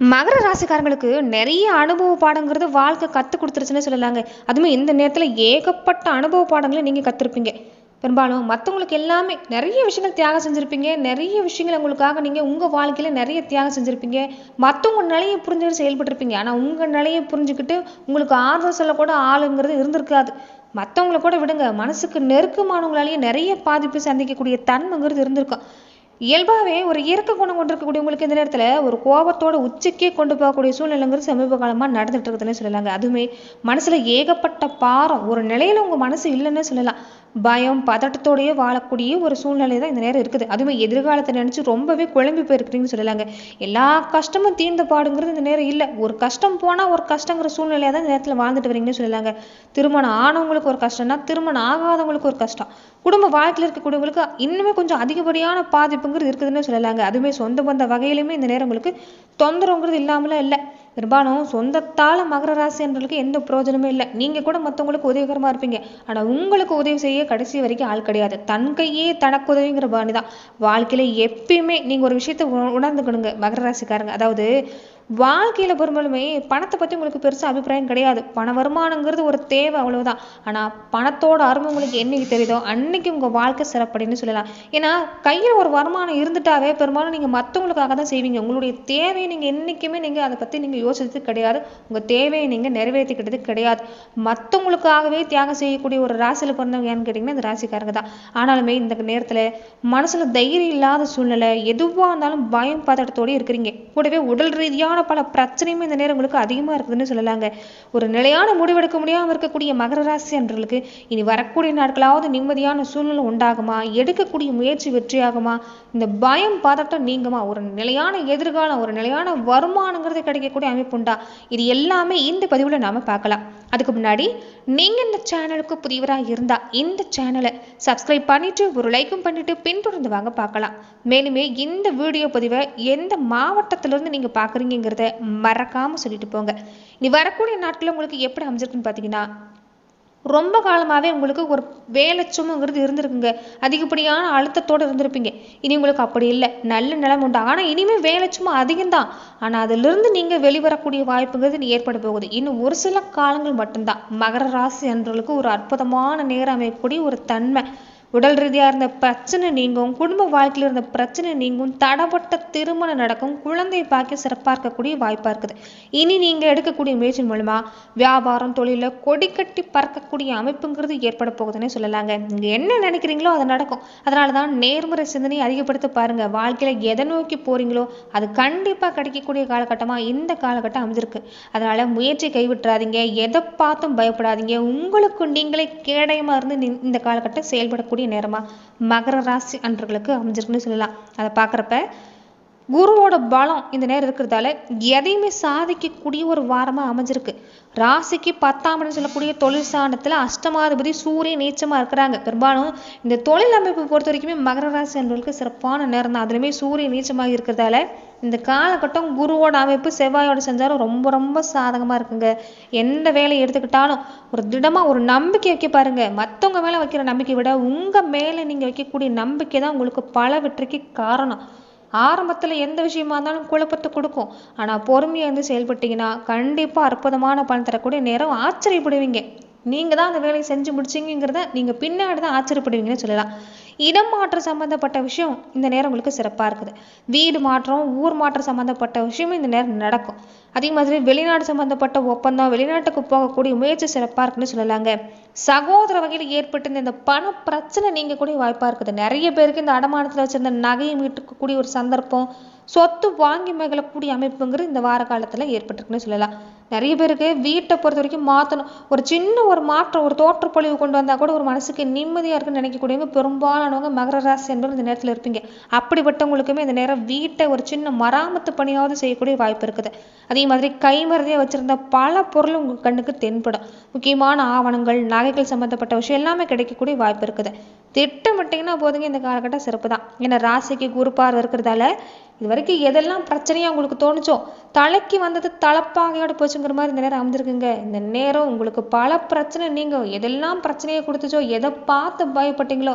மகர ராசிக்காரங்களுக்கு நிறைய அனுபவ பாடங்கிறது வாழ்க்கை கற்றுக் கொடுத்துருச்சுன்னு சொல்லலாங்க. அதுவுமே இந்த நேரத்தில் ஏகப்பட்ட அனுபவ பாடங்களை நீங்கள் கற்றுருப்பீங்க பெரும்பாலும் மற்றவங்களுக்கு எல்லாமே நிறைய விஷயங்கள் தியாகம் செஞ்சுருப்பீங்க. நிறைய விஷயங்கள் உங்களுக்காக நீங்கள் உங்கள் வாழ்க்கையில் நிறைய தியாகம் செஞ்சுருப்பீங்க. மற்றவங்க நிலையை புரிஞ்சுக்கிட்டு செயல்பட்டுருப்பீங்க. ஆனால் உங்கள் நிலையை புரிஞ்சுக்கிட்டு உங்களுக்கு ஆறுதல் சொல்லக்கூட ஆளுங்கிறது இருந்திருக்காது. மற்றவங்கள கூட விடுங்க. மனசுக்கு நெருக்கமானவங்களாலேயே நிறைய பாதிப்பு சந்திக்கக்கூடிய தன்மைங்கிறது இருந்திருக்கும். இயல்பாகவே ஒரு இயற்கை குணம் கொண்டிருக்கக்கூடியவங்களுக்கு இந்த நேரத்தில் ஒரு கோபத்தோட உச்சிக்கே கொண்டு போகக்கூடிய சூழ்நிலைங்கிறது சமீப காலமாக நடந்துட்டு இருக்குதுன்னு சொல்லலாங்க. அதுவுமே மனசில் ஏகப்பட்ட பாரம் ஒரு நிலையில் உங்கள் மனசு இல்லைன்னு சொல்லலாம். பயம் பதட்டத்தோடயே வாழக்கூடிய ஒரு சூழ்நிலை தான் இந்த நேரம் இருக்குது. அதுவுமே எதிர்காலத்தை நினச்சி ரொம்பவே குழம்பி போயிருக்கிறீங்கன்னு சொல்லலாங்க. எல்லா கஷ்டமும் தீர்ந்த பாடுங்கிறது இந்த நேரம் இல்லை. ஒரு கஷ்டம் போனால் ஒரு கஷ்டங்கிற சூழ்நிலையாக தான் இந்த நேரத்தில் வாழ்ந்துட்டு வரீங்கன்னு சொல்லலாங்க. திருமணம் ஆனவங்களுக்கு ஒரு கஷ்டம்னா திருமணம் ஆகாதவங்களுக்கு ஒரு கஷ்டம். குடும்ப வாழ்க்கையில் இருக்கக்கூடியவங்களுக்கு இன்னுமே கொஞ்சம் அதிகப்படியான பாதிப்புங்கிறது இருக்குதுன்னு சொல்லலாங்க. அதுவுமே சொந்த பந்த வகையிலுமே இந்த நேரம் உங்களுக்கு தொந்தரவுங்கிறது இல்லாமலாம் இல்லை. பெரும்பாலும் சொந்தத்தால் மகர ராசி என்றவர்களுக்கு எந்த பிரயோஜனமே இல்லை. நீங்கள் கூட மற்றவங்களுக்கு உதவிகரமாக இருப்பீங்க. ஆனால் உங்களுக்கு உதவி செய்ய கடைசி வரைக்கும் ஆள் கிடையாது. தன் கையே தனக்கு உதவிங்கிற பாணி தான் வாழ்க்கையில் எப்பயுமே நீங்கள் ஒரு விஷயத்தை உணர்ந்துக்கணுங்க. மகர ராசிக்காரங்க. அதாவது வாழ்க்கையில் பெரும்பாலுமே பணத்தை பற்றி உங்களுக்கு பெருசாக அபிப்பிராயம் கிடையாது. பண வருமானங்கிறது ஒரு தேவை அவ்வளவுதான். ஆனால் பணத்தோட அருமை உங்களுக்கு என்னைக்கு தெரியுதோ அன்னைக்கு உங்கள் வாழ்க்கை சிறப்படின்னு சொல்லலாம். ஏன்னா கையில் ஒரு வருமானம் இருந்துட்டாவே பெரும்பாலும் நீங்கள் மற்றவங்களுக்காக தான் செய்வீங்க. உங்களுடைய தேவையை நீங்கள் என்றைக்குமே நீங்கள் அதை பற்றி நீங்கள் யோசித்தது கிடையாது. உங்கள் தேவையை நீங்கள் நிறைவேற்றிக்கிட்டது கிடையாது. மற்றவங்களுக்காகவே தியாகம் செய்யக்கூடிய ஒரு ராசியில் பிறந்தவங்க ஏன்னு கேட்டிங்கன்னா இந்த ராசிக்காரங்க தான். ஆனாலுமே இந்த நேரத்தில் மனசில் தைரியம் இல்லாத சூழ்நிலை எதுவாக இருந்தாலும் பயம் பதட்டத்தோடு இருக்கிறீங்க. கூடவே உடல் ரீதியான பல பிரச்சனையுமே இந்த நேரம் உங்களுக்கு அதிகமாக இருக்குதுன்னு சொல்லலாங்க. ஒரு நிலையான முடிவெடுக்க முடியாமல் இருக்கக்கூடிய மகர ராசி அன்றர்களுக்கு இனி வரக்கூடிய நாட்களாவது நிம்மதியான சூழ்நிலை உண்டாகுமா? எடுக்கக்கூடிய முயற்சி வெற்றியாகுமா? இந்த பயம் பதட்டம் நீங்குமா? ஒரு நிலையான எதிர்காலம் ஒரு நிலையான வருமானங்கிறது கிடைக்கக்கூடிய அமைப்பு உண்டா? இது எல்லாமே இந்த பதிவில் நாம் பார்க்கலாம். அதுக்கு முன்னாடி நீங்கள் இந்த சேனலுக்கு புதியவராக இருந்தால் இந்த சேனலை சப்ஸ்கிரைப் பண்ணிட்டு ஒரு லைக்கும் பண்ணிட்டு பின்தொடர்ந்து வாங்க பார்க்கலாம். மேலுமே இந்த வீடியோ பதிவை எந்த மாவட்டத்திலிருந்து நீங்கள் பார்க்குறீங்க அப்படிங்கிறத மறக்காமல் சொல்லிட்டு போங்க. இனி வரக்கூடிய நாட்களில் உங்களுக்கு எப்படி அமைஞ்சிருக்குன்னு பார்த்தீங்கன்னா ரொம்ப காலமாகவே உங்களுக்கு ஒரு வேலை சுமைங்கிறது இருந்திருக்குங்க. அதிகப்படியான அழுத்தத்தோடு இருந்திருப்பீங்க. இனி உங்களுக்கு அப்படி இல்லை. நல்ல நிலைமை உண்டு. ஆனால் இனிமேல் வேலை சும்மா அதிகம்தான். ஆனால் அதிலிருந்து நீங்கள் வெளிவரக்கூடிய வாய்ப்புங்கிறது ஏற்பட போகுது. இன்னும் ஒரு சில காலங்கள் மட்டும்தான். மகர ராசி அன்றவர்களுக்கு ஒரு அற்புதமான நேரம் அமைக்கக்கூடிய ஒரு தன்மை. உடல் ரீதியாக இருந்த பிரச்சனை நீங்கும் குடும்ப வாழ்க்கையில் இருந்த பிரச்சனை நீங்கும் தடப்பட்ட திருமணம் நடக்கும் குழந்தை பாக்கி சிறப்பாக இருக்கக்கூடிய வாய்ப்பாக இருக்குது. இனி நீங்கள் எடுக்கக்கூடிய முயற்சி மூலமாக வியாபாரம் தொழிலில் கொடி கட்டி பறக்கக்கூடிய அமைப்புங்கிறது ஏற்பட போகுதுன்னே சொல்லலாங்க. நீங்கள் என்ன நினைக்கிறீங்களோ அது நடக்கும். அதனால தான் நேர்முறை சிந்தனையை அதிகப்படுத்த பாருங்கள் வாழ்க்கையில் எதை நோக்கி போகிறீங்களோ அது கண்டிப்பாக கிடைக்கக்கூடிய காலகட்டமாக இந்த காலகட்டம் அமைஞ்சிருக்கு. அதனால் முயற்சி கைவிட்டுறாதீங்க. எதை பார்த்தும் பயப்படாதீங்க. உங்களுக்கு நீங்களே கேடயமாக இருந்து இந்த காலகட்டம் செயல்படக்கூடிய கூடிய நேரமாக மகர ராசி அன்றர்களுக்கு அமைஞ்சிருக்குன்னு சொல்லலாம். அதை பார்க்குறப்ப குருவோட பலம் இந்த நேரம் இருக்கிறதால எதையுமே சாதிக்கக்கூடிய ஒரு வாரமாக அமைஞ்சிருக்கு. ராசிக்கு பத்தாம் இடம் சொல்லக்கூடிய தொழில் சாணத்தில் அஷ்டமாதிபதி சூரியன் நீச்சமாக இருக்கிறாங்க. பெரும்பாலும் இந்த தொழில் அமைப்பு பொறுத்த வரைக்குமே மகர ராசி அன்பர்களுக்கு சிறப்பான நேரம் தான். அதுலேயுமே சூரியன் நீச்சமாக இருக்கிறதால இந்த காலகட்டம் குருவோட அமைப்பு செவ்வாயோட செஞ்சாலும் ரொம்ப ரொம்ப சாதகமாக இருக்குங்க. எந்த வேலையை எடுத்துக்கிட்டாலும் ஒரு திடமாக ஒரு நம்பிக்கை வைக்க பாருங்க. மற்றவங்க மேலே வைக்கிற நம்பிக்கை விட உங்கள் மேலே நீங்கள் வைக்கக்கூடிய நம்பிக்கை தான் உங்களுக்கு பல வெற்றிக்கு காரணம். ஆரம்பத்தில் எந்த விஷயமா இருந்தாலும் குழப்பத்தை கொடுக்கும். ஆனால் பொறுமையாக இருந்து செயல்பட்டீங்கன்னா கண்டிப்பாக அற்புதமான பலன் தரக்கூடிய நேரம் ஆச்சரியப்படுவீங்க. நீங்கள் தான் அந்த வேலையை செஞ்சு முடிச்சிங்கிறத நீங்கள் பின்னாடி தான் ஆச்சரியப்படுவீங்கன்னு சொல்லலாம். இடம் மாற்றம் சம்மந்தப்பட்ட விஷயம் இந்த நேரம் உங்களுக்கு சிறப்பாக இருக்குது. வீடு மாற்றம் ஊர் மாற்றம் சம்மந்தப்பட்ட விஷயமும் இந்த நேரம் நடக்கும். அதே மாதிரி வெளிநாடு சம்பந்தப்பட்ட ஒப்பந்தம் வெளிநாட்டுக்கு போகக்கூடிய முயற்சி சிறப்பாக இருக்குன்னு சொல்லலாங்க. சகோதர வகையில் ஏற்பட்டு இந்த பண பிரச்சனை நீங்கக்கூடிய வாய்ப்பாக இருக்குது. நிறைய பேருக்கு இந்த அடமானத்தில் வச்சிருந்த நகையை மீட்டுக்கக்கூடிய ஒரு சந்தர்ப்பம் சொத்து வாங்கி மகளக்கூடிய அமைப்புங்கிறது இந்த வார காலத்தில் ஏற்பட்டிருக்குன்னு சொல்லலாம். நிறைய பேருக்கு வீட்டை பொறுத்த வரைக்கும் மாற்றணும் ஒரு சின்ன ஒரு மாற்றம் ஒரு தோற்றப்பொழிவு கொண்டு வந்தால் கூட ஒரு மனசுக்கு நிம்மதியாக இருக்குன்னு நினைக்கக்கூடியவங்க பெரும்பாலானவங்க மகர ராசி என்பது இந்த நேரத்தில் இருப்பீங்க. அப்படிப்பட்டவங்களுக்குமே இந்த நேரம் வீட்டை ஒரு சின்ன மராமத்து பணியாவது செய்யக்கூடிய வாய்ப்பு இருக்குது. அதே மாதிரி கைமறதியாக வச்சுருந்த பல பொருள் உங்கள் கண்ணுக்கு தென்படும். முக்கியமான ஆவணங்கள் நகைகள் சம்மந்தப்பட்ட விஷயம் எல்லாமே கிடைக்கக்கூடிய வாய்ப்பு இருக்குது. திட்டமிட்டிங்கன்னா போதுங்க இந்த காலகட்டம் சிறப்பு தான். ஏன்னா ராசிக்கு குறுப்பார் இருக்கிறதால இது வரைக்கும் எதெல்லாம் பிரச்சனையாக உங்களுக்கு தோணுச்சோ தலைக்கு வந்தது தலைப்பாகையோட போச்சுங்கிற மாதிரி இந்த நேரம் அமைஞ்சிருக்குங்க. இந்த நேரம் உங்களுக்கு பல பிரச்சனை நீங்கள் எதெல்லாம் பிரச்சனையை கொடுத்துச்சோ எதை பார்த்து பயப்பட்டீங்களோ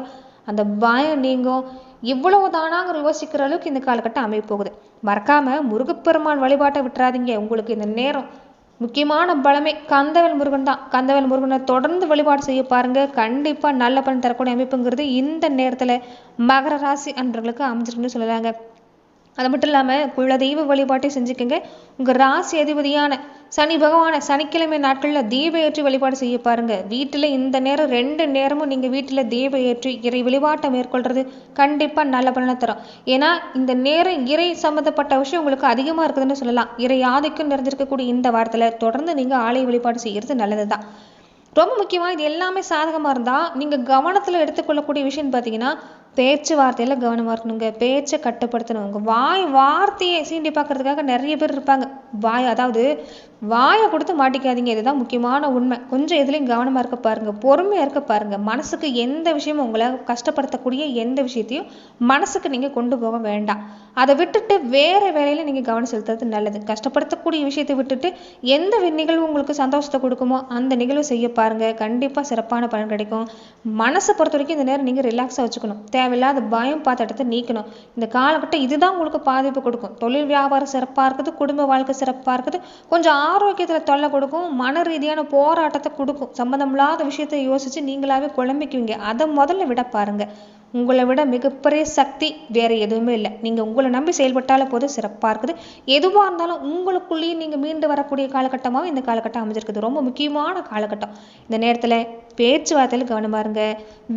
அந்த பயம் நீங்கும். இவ்வளவு தானாங்கிற யோசிக்கிற அளவுக்கு இந்த காலகட்டம் அமைய போகுது மறக்காம முருகப்பெருமான் வழிபாட்டை விட்டுறாதீங்க. உங்களுக்கு இந்த நேரம் முக்கியமான பலமே. கந்தவேல் முருகன் தான். கந்தவேல் முருகனை தொடர்ந்து வழிபாடு செய்ய பாருங்க. கண்டிப்பா நல்ல பலன் தரக்கூடிய அமைப்புங்கிறது இந்த நேரத்துல மகர ராசி அன்றர்களுக்கு அமைஞ்சிருக்குன்னு சொல்லலாங்க. அது மட்டும் இல்லாமல் குலதெய்வ வழிபாட்டை செஞ்சுக்கோங்க. உங்கள் ராசி அதிபதியான சனி பகவானை சனிக்கிழமை நாட்களில் தீப ஏற்றி வழிபாடு செய்ய பாருங்க. வீட்டில் இந்த நேரம் ரெண்டு நேரமும் நீங்கள் வீட்டில் தீப ஏற்றி இறை வழிபாட்டை மேற்கொள்கிறது கண்டிப்பாக நல்ல பலனை தரும். ஏன்னா இந்த நேரம் இறை சம்மந்தப்பட்ட விஷயம் உங்களுக்கு அதிகமாக இருக்குதுன்னு சொல்லலாம். இறை ஆதிக்கம் நிறைஞ்சிருக்கக்கூடிய இந்த வாரத்தில் தொடர்ந்து நீங்கள் ஆலய வழிபாடு செய்கிறது நல்லது தான் ரொம்ப முக்கியமாக இது எல்லாமே சாதகமாக இருந்தால் நீங்கள் கவனத்தில் எடுத்துக்கொள்ளக்கூடிய விஷயம்னு பார்த்தீங்கன்னா பேச்சுவார்த்தையில் கவனமாக இருக்கணுங்க. பேச்சை கட்டுப்படுத்தணும். வாய் வார்த்தையை சீண்டி பார்க்கறதுக்காக நிறைய பேர் இருப்பாங்க. வாய் அதாவது வாயை கொடுத்து மாட்டிக்காதீங்க. இதுதான் முக்கியமான உண்மை. கொஞ்சம் எதுலேயும் கவனமாக இருக்க பாருங்கள் பொறுமையாக இருக்க பாருங்கள் மனசுக்கு எந்த விஷயமும் உங்களை கஷ்டப்படுத்தக்கூடிய எந்த விஷயத்தையும் மனசுக்கு நீங்கள் கொண்டு போக வேண்டாம். அதை விட்டுட்டு வேறு வேலையில் நீங்கள் கவனம் செலுத்துறது நல்லது. கஷ்டப்படுத்தக்கூடிய விஷயத்தை விட்டுட்டு எந்த நிகழ்வு உங்களுக்கு சந்தோஷத்தை கொடுக்குமோ அந்த நிகழ்வு செய்ய பாருங்கள் கண்டிப்பாக சிறப்பான பலன் கிடைக்கும். மனசை பொறுத்த வரைக்கும் இந்த நேரம் நீங்கள் ரிலாக்ஸாக வச்சுக்கணும். தேவையில்லாத பயம் பார்த்த இடத்த நீக்கணும். இந்த காலகட்டம் இதுதான் உங்களுக்கு பாதிப்பு கொடுக்கும். தொழில் வியாபாரம் சிறப்பாக இருக்குது. குடும்ப வாழ்க்கை சிறப்பாக இருக்குது. கொஞ்சம் ஆரோக்கியத்தில் தொல்லை கொடுக்கும் மன ரீதியான போராட்டத்தை கொடுக்கும். சம்மந்தமில்லாத விஷயத்தை யோசித்து நீங்களாகவே குழம்பிக்குவீங்க. அதை முதல்ல விட பாருங்க. உங்களை விட மிகப்பெரிய சக்தி வேறு எதுவுமே இல்லை. நீங்கள் உங்களை நம்பி செயல்பட்டாலே போதும் சிறப்பாக இருக்குது. எதுவாக இருந்தாலும் உங்களுக்குள்ளேயே நீங்கள் மீண்டு வரக்கூடிய காலகட்டமாகவும் இந்த காலகட்டம் அமைஞ்சிருக்குது. ரொம்ப முக்கியமான காலகட்டம். இந்த நேரத்தில் பேச்சுவார்த்தையில் கவனமா இருங்க.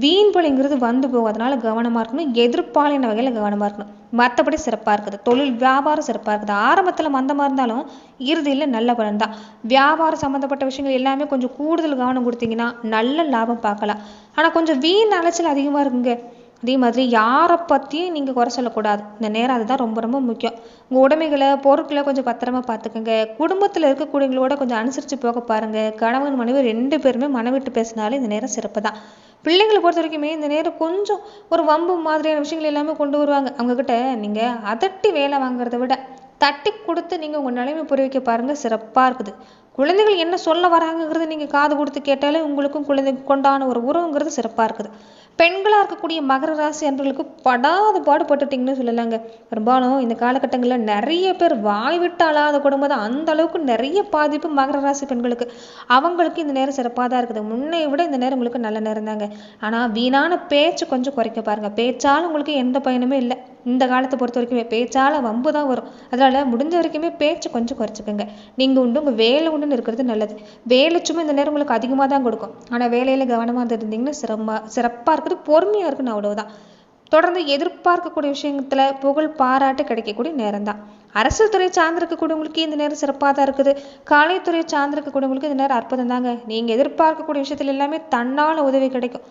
வீண் பழிங்கிறது வந்து போகும் கவனமாக இருக்கணும். எதிர்ப்பாளின வகையில் கவனமாக இருக்கணும். மற்றபடி சிறப்பாக இருக்குது. தொழில் வியாபாரம் சிறப்பாக இருக்குது. ஆரம்பத்தில் மந்தமா இருந்தாலும் இறுதியில் நல்ல பலன் தான். வியாபாரம் சம்மந்தப்பட்ட விஷயங்கள் எல்லாமே கொஞ்சம் கூடுதல் கவனம் கொடுத்தீங்கன்னா நல்ல லாபம் பார்க்கலாம். ஆனால் கொஞ்சம் வீண் அலைச்சல் அதிகமாக இருக்குங்க. அதே மாதிரி யாரை பற்றியும் நீங்கள் குறை சொல்லக்கூடாது. இந்த நேரம் அதுதான் ரொம்ப ரொம்ப முக்கியம். உங்கள் உடைமைகளை பொருட்களை கொஞ்சம் பத்திரமா பார்த்துக்கோங்க. குடும்பத்தில் இருக்கக்கூடியவங்களோட கொஞ்சம் அனுசரித்து போக பாருங்க. கணவன் மனைவி ரெண்டு பேருமே மனவிட்டு பேசினாலே இந்த நேரம் சிறப்பு தான். பிள்ளைங்களை பொறுத்த வரைக்குமே இந்த நேரம் கொஞ்சம் ஒரு வம்பு மாதிரியான விஷயங்கள் எல்லாமே கொண்டு வருவாங்க. அவங்கக்கிட்ட நீங்கள் அதட்டி வேலை வாங்குறதை விட தட்டி கொடுத்து நீங்கள் உங்கள் நிலைமை புரிய வைக்க பாருங்க. சிறப்பாக இருக்குது. குழந்தைகள் என்ன சொல்ல வராங்கங்கிறது நீங்கள் காது கொடுத்து கேட்டாலே உங்களுக்கும் குழந்தைக்கு கொண்டான ஒரு உறவுங்கிறது சிறப்பாக இருக்குது. பெண்களாக இருக்கக்கூடிய மகர ராசி அன்பர்களுக்கு படாத பாடுபட்டுட்டிங்கன்னு சொல்லலாங்க. பெரும்பாலும் இந்த காலகட்டங்களில் நிறைய பேர் வாய் விட்டு அழாத குடும்பம் தான் அந்த அளவுக்கு நிறைய பாதிப்பு மகர ராசி பெண்களுக்கு. அவங்களுக்கு இந்த நேரம் சிறப்பாக தான் இருக்குது. முன்னே விட இந்த நேரம் உங்களுக்கு நல்ல நேரம் தாங்க ஆனால் வீணான பேச்சு கொஞ்சம் குறைக்க பாருங்கள் பேச்சால் உங்களுக்கு எந்த பயனுமே இல்லை. இந்த காலத்தை பொறுத்த வரைக்குமே பேச்சால் வம்பு தான் வரும். அதனால் முடிஞ்ச வரைக்குமே பேச்சு கொஞ்சம் குறைச்சிக்கோங்க. நீங்கள் உண்டு உங்கள் வேலை உண்டுன்னு இருக்கிறது நல்லது. வேலை சும்மா இந்த நேரம் உங்களுக்கு அதிகமாக தான் கொடுக்கும். ஆனால் வேலையில் கவனமாக இருந்தீங்கன்னா சிரமமாக சிறப்பாக இருக்குது பொறுமையாக இருக்குன்னு அவ்வளவுதான். தொடர்ந்து எதிர்பார்க்கக்கூடிய விஷயத்துல புகழ் பாராட்டு கிடைக்கக்கூடிய நேரம் தான் அரசியல் துறை சார்ந்திருக்கக்கூடியவங்களுக்கு இந்த நேரம் சிறப்பாக தான் இருக்குது. கலைத்துறையை சார்ந்திருக்கக்கூடியவங்களுக்கு இந்த நேரம் அற்புதம் தாங்க. நீங்கள் எதிர்பார்க்கக்கூடிய விஷயத்தில் எல்லாமே தன்னால் உதவி கிடைக்கும்.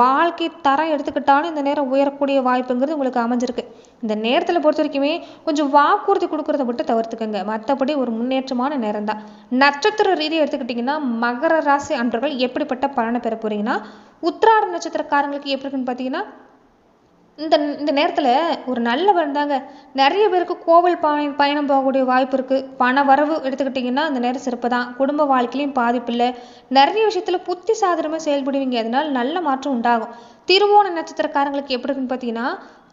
வாழ்க்கை தரம் எடுத்துக்கிட்டாலும் இந்த நேரம் உயரக்கூடிய வாய்ப்புங்கிறது உங்களுக்கு அமைஞ்சிருக்கு. இந்த நேரத்தில் பொறுத்த வரைக்குமே கொஞ்சம் வாக்குறுதி கொடுக்கறத மட்டும் தவிர்த்துக்கோங்க. மற்றபடி ஒரு முன்னேற்றமான நேரம் தான். நட்சத்திர ரீதியாக எடுத்துக்கிட்டிங்கன்னா மகர ராசி அன்பர்கள் எப்படிப்பட்ட பலனை பெற போறீங்கன்னா உத்திராட நட்சத்திரக்காரங்களுக்கு எப்படி இருக்குன்னு பார்த்தீங்கன்னா இந்த இந்த நேரத்தில் ஒரு நல்ல வந்தாங்க நிறைய பேருக்கு கோவில் பாய பயணம் போகக்கூடிய வாய்ப்பு இருக்குது பண வரவு எடுத்துக்கிட்டிங்கன்னா அந்த நேரம் சிறப்பு தான். குடும்ப வாழ்க்கையிலையும் பாதிப்பு இல்லை. நிறைய விஷயத்தில் புத்தி சாதனமாக செயல்படுவீங்க. அதனால் நல்ல மாற்றம் உண்டாகும். திருவோண நட்சத்திரக்காரங்களுக்கு எப்படி இருக்குன்னு பார்த்தீங்கன்னா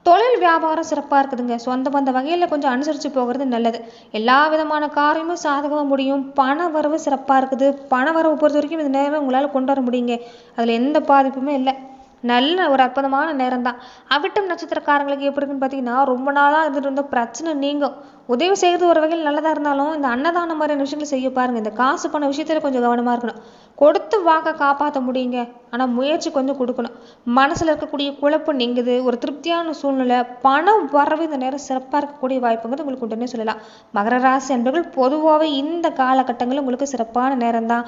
தொழில் வியாபாரம் சிறப்பாக இருக்குதுங்க. சொந்த பந்த வகையில் கொஞ்சம் அனுசரித்து போகிறது நல்லது. எல்லா விதமான காரியமும் சாதகமாக முடியும். பண வரவு சிறப்பாக இருக்குது. பண வரவு பொறுத்த வரைக்கும் இந்த நேரம் உங்களால் கொண்டு வர முடியுங்க. அதில் எந்த பாதிப்புமே இல்லை. நல்ல ஒரு அற்புதமான நேரம் தான் அவிட்டம் நட்சத்திரக்காரங்களுக்கு எப்படி இருக்குன்னு பார்த்தீங்கன்னா ரொம்ப நாளாக இருந்துட்டு இருந்த பிரச்சனை நீங்கும். உதவி செய்கிறது ஒரு வகையில் நல்லதாக இருந்தாலும் இந்த அன்னதானம் மாதிரியான விஷயங்களை செய்ய பாருங்க. இந்த காசு பண விஷயத்துல கொஞ்சம் கவனமாக இருக்கணும். கொடுத்து வாக்க காப்பாற்ற முடியுங்க. ஆனால் முயற்சி கொஞ்சம் கொடுக்கணும். மனசில் இருக்கக்கூடிய குழப்பம் நீங்குது. ஒரு திருப்தியான சூழ்நிலை பணம் வரவு இந்த நேரம் சிறப்பாக இருக்கக்கூடிய வாய்ப்புங்கிறது உங்களுக்கு உடனே சொல்லலாம். மகர ராசி அன்பர்கள் பொதுவாகவே இந்த காலகட்டங்களில் உங்களுக்கு சிறப்பான நேரம் தான்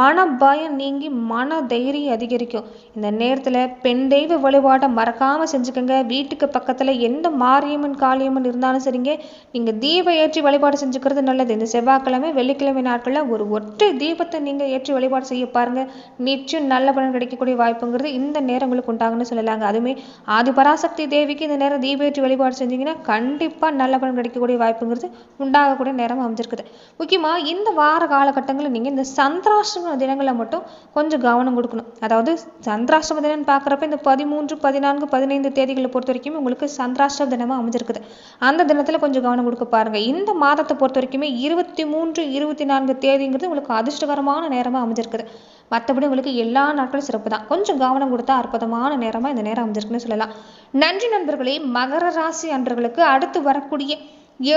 மன பயம் நீங்கி மன தைரியம் அதிகரிக்கும். இந்த நேரத்தில் பெண் தெய்வ வழிபாட்டை மறக்காமல் செஞ்சுக்கோங்க. வீட்டுக்கு பக்கத்தில் எந்த மாரியம்மன் காளியம்மன் இருந்தாலும் சரிங்க. நீங்கள் தீப தீபம் ஏற்றி வழிபாடு செஞ்சுக்கிறது நல்லது. இந்த செவ்வாய்க்கிழமை வெள்ளிக்கிழமை நாட்களில் ஒரு ஒற்றை தீபத்தை நீங்கள் ஏற்றி வழிபாடு செய்ய பாருங்கள் நிச்சயம் நல்ல பலன் கிடைக்கக்கூடிய வாய்ப்புங்கிறது இந்த நேரங்களுக்கு உண்டாகுன்னு சொல்லலாங்க. அதுவுமே ஆதிபராசக்தி தேவிக்கு இந்த நேரம் தீபம் ஏற்றி வழிபாடு செஞ்சீங்கன்னா கண்டிப்பாக நல்ல பலன் கிடைக்கக்கூடிய வாய்ப்புங்கிறது உண்டாகக்கூடிய நேரம் அமைஞ்சிருக்குது. முக்கியமாக இந்த வார காலகட்டங்களில் நீங்கள் இந்த சந்திராஷ்டம தினங்களில் மட்டும் கொஞ்சம் கவனம் கொடுக்கணும். அதாவது சந்திராஷ்டம தினம்னு பார்க்குறப்ப இந்த பதிமூன்று பதினான்கு பதினைந்து தேதிகளை பொறுத்த வரைக்கும் உங்களுக்கு சந்திராஷ்டம தினமாக அமைஞ்சிருக்குது. அந்த தினத்தில் கொஞ்சம் கவனம் கொடுக்க பாருங்க. இந்த மாதத்தை பொறுத்த வரைக்குமே இருபத்தி மூன்று இருபத்தி நான்கு தேதிங்கிறது உங்களுக்கு அதிர்ஷ்டகரமான நேரமாக அமைஞ்சிருக்குது. மற்றபடி உங்களுக்கு எல்லா நாட்களும் சிறப்பு தான். கொஞ்சம் கவனம் கொடுத்தா அற்புதமான நேரமாக இந்த நேரம் அமைஞ்சிருக்குன்னு சொல்லலாம். நன்றி நண்பர்களே மகர ராசி அன்றர்களுக்கு அடுத்து வரக்கூடிய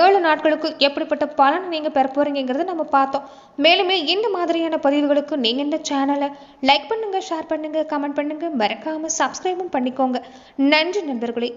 ஏழு நாட்களுக்கு எப்படிப்பட்ட பலன் நீங்கள் பெற போகிறீங்கிறத நம்ம பார்த்தோம். மேலுமே இந்த மாதிரியான பதிவுகளுக்கு நீங்கள் இந்த சேனலை லைக் பண்ணுங்க ஷேர் பண்ணுங்க கமெண்ட் பண்ணுங்க. மறக்காமல் சப்ஸ்கிரைபும் பண்ணிக்கோங்க. நன்றி நண்பர்களே.